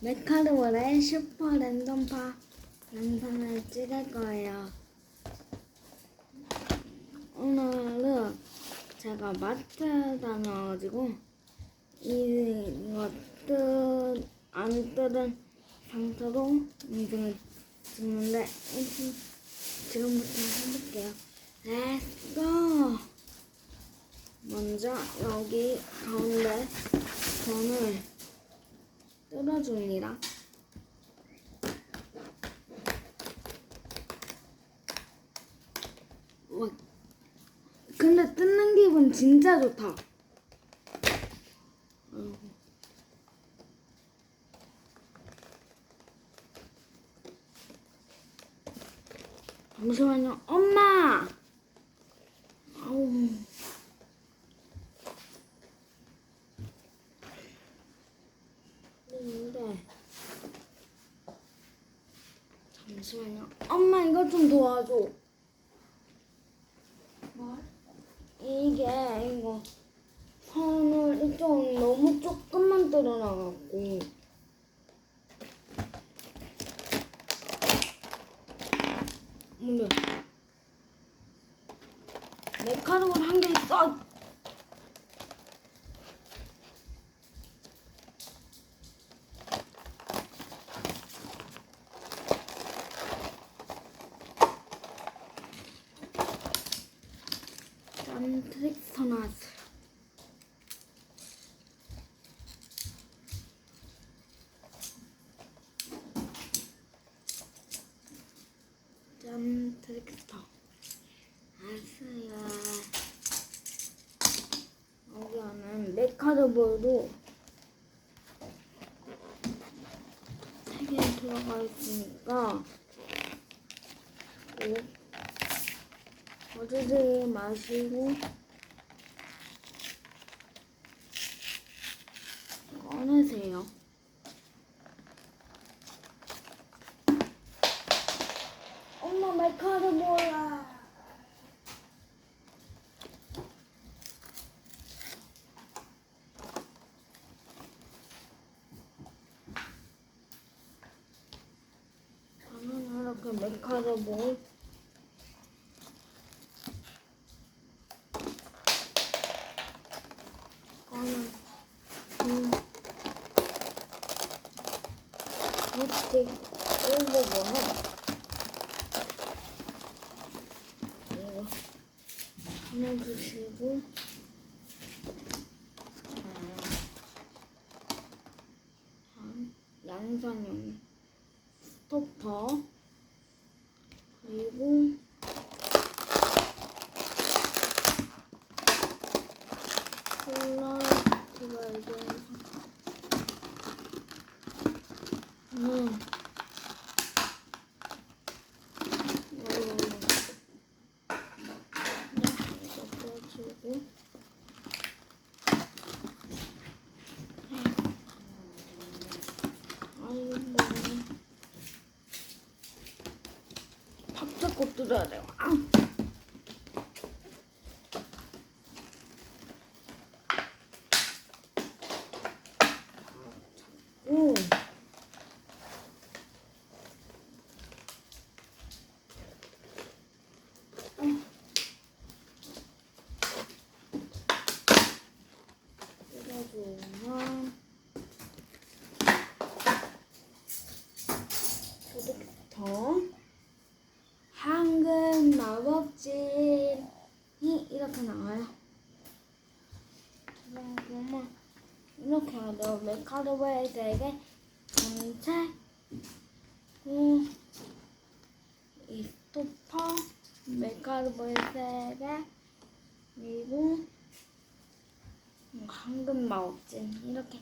메카르월의 슈퍼 랜덤파 영상을 찍을 거예요. 오늘은 제가 마트 다녀가지고 이거 뜯안 뜯은 상태로 영상을 찍는데 지금부터 해볼게요. 렛츠고! 먼저 여기 가운데 선을 뜯어줍니다. 와, 근데 뜯는 기분 진짜 좋다. 아이고. 잠시만요, 엄마. 아우. 근데 잠시만요. 엄마 이거 좀 도와줘. 뭘? 이게 이거 선을 좀 너무 조금만 뜯어놔갖고 뭔데? 메카로를 한개있 어. 짠 트릭터 나왔어요. 짠 트릭터 나왔어요. 여기 안에 메카드볼도 세개 들어가 있으니까 꼭 어제들 마시고 꺼내세요. 엄마 메카드 몰라. 저는 이렇게 메카드 볼 거는 음, 밑에 일부분은 이거 담아주시고 다음 양산형 스토퍼 그리고 콜라 음. 이거 아이고 밥 잡고 뜯어야 돼요. 아. 오. 뜯어주면 황금 마법진이 이렇게 나와요. 그러면 이렇게 돼요. 메카드웨이 되게 전체 음, 이 스토퍼 메카드웨이 세개 그리고 황금 마법진 이렇게